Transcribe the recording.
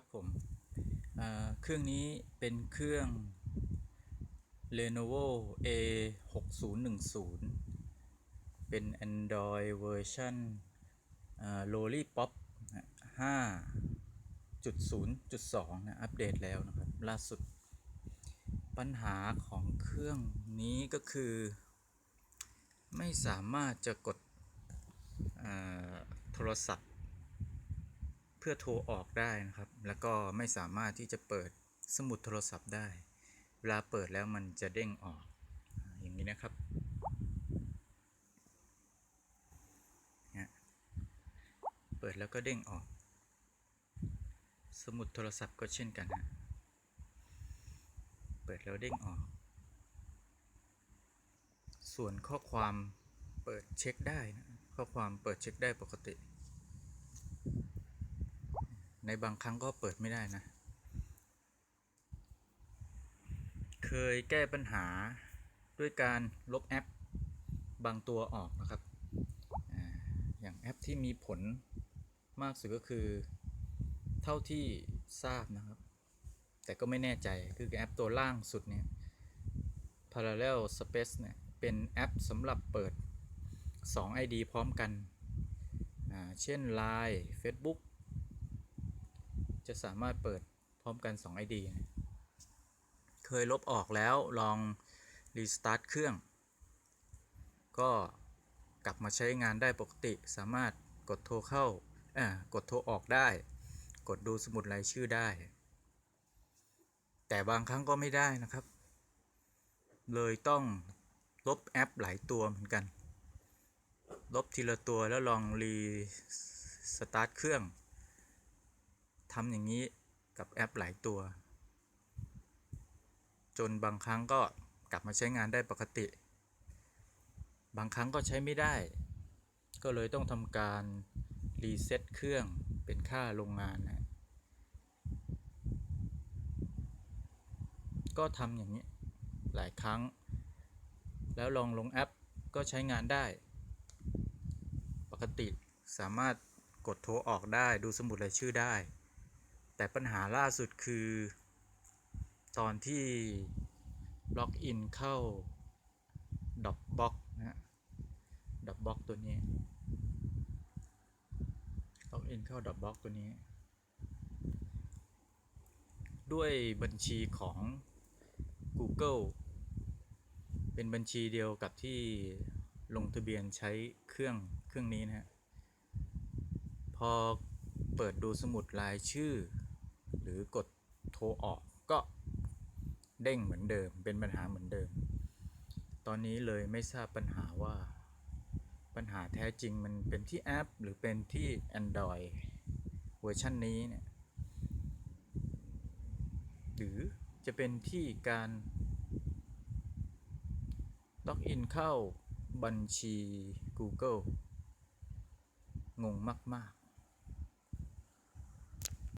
ครับผมเครื่องนี้เป็นเครื่อง Lenovo A 6 0 1 0 เป็น Android เวอร์ชัน Lollipop 5.0.2 นะ อัปเดตแล้วนะครับ ล่าสุด ปัญหาของเครื่องนี้ก็คือ ไม่สามารถจะกดโทรศัพท์ เพื่อโทรออกได้นะครับ แล้วก็ไม่สามารถที่จะเปิดสมุดโทรศัพท์ได้ เวลาเปิดแล้วมันจะเด้งออก อย่างนี้นะครับเนี่ยเปิดแล้วก็เด้งออก สมุดโทรศัพท์ก็เช่นกันฮะเปิดแล้วเด้งออก ส่วนข้อความเปิดเช็คได้นะข้อความเปิดเช็คได้ปกติ ในบางครั้งก็เปิดไม่ได้นะ เคยแก้ปัญหาด้วยการลบแอปบางตัวออกนะครับออย่างแอปที่มีผลมากสุดก็คือเท่าที่ทราบนะครับ แต่ก็ไม่แน่ใจคือแอปตัวล่างสุดเนี่ย Parallel Space เนี่ยเป็นแอปสำหรับเปิด 2 ID พร้อมกัน เช่น Line Facebook จะสามารถเปิดพร้อมกัน 2 ID เคยลบออกแล้วลอง รีสตาร์ทเครื่อง ก็กลับมาใช้งานได้ปกติ สามารถกดโทรเข้า อ่า กดโทรออกได้ กดดูสมุดรายชื่อได้ แต่บางครั้งก็ไม่ได้นะครับ เลยต้องลบแอปหลายตัวเหมือนกัน ลบทีละตัวแล้วลองรีสตาร์ทเครื่อง ทำอย่างนี้กับแอปหลายตัว จนบางครั้งก็กลับมาใช้งานได้ปกติ บางครั้งก็ใช้ไม่ได้ ก็เลยต้องทำการรีเซ็ตเครื่องเป็นค่าโรงงานนะก็ทำอย่างนี้หลายครั้ง แล้วลองลงแอปก็ใช้งานได้ ปกติสามารถกดโทรออกได้ดูสมุดรายชื่อได้ แต่ปัญหาล่าสุดคือ ตอนที่ล็อกอินเข้าด็อกบ็อกนะฮะด็อกบ็อกตัวนี้ล็อกอินเข้าด็อกบ็อกตัวนี้ ด้วยบัญชีของ Google เป็นบัญชีเดียวกับที่ลงทะเบียนใช้เครื่องเครื่องนี้นะฮะพอเปิดดูสมุดรายชื่อ รือกดโทรออกก็เด้งเหมือนเดิม เป็นปัญหาเหมือนเดิม ตอนนี้เลยไม่ทราบปัญหาว่า ปัญหาแท้จริงมันเป็นที่แอป หรือเป็นที่ Android เวอร์ชันนี้เนี่ยหรือจะเป็นที่การล็อกอินเข้าบัญชี Google งงมาก ๆ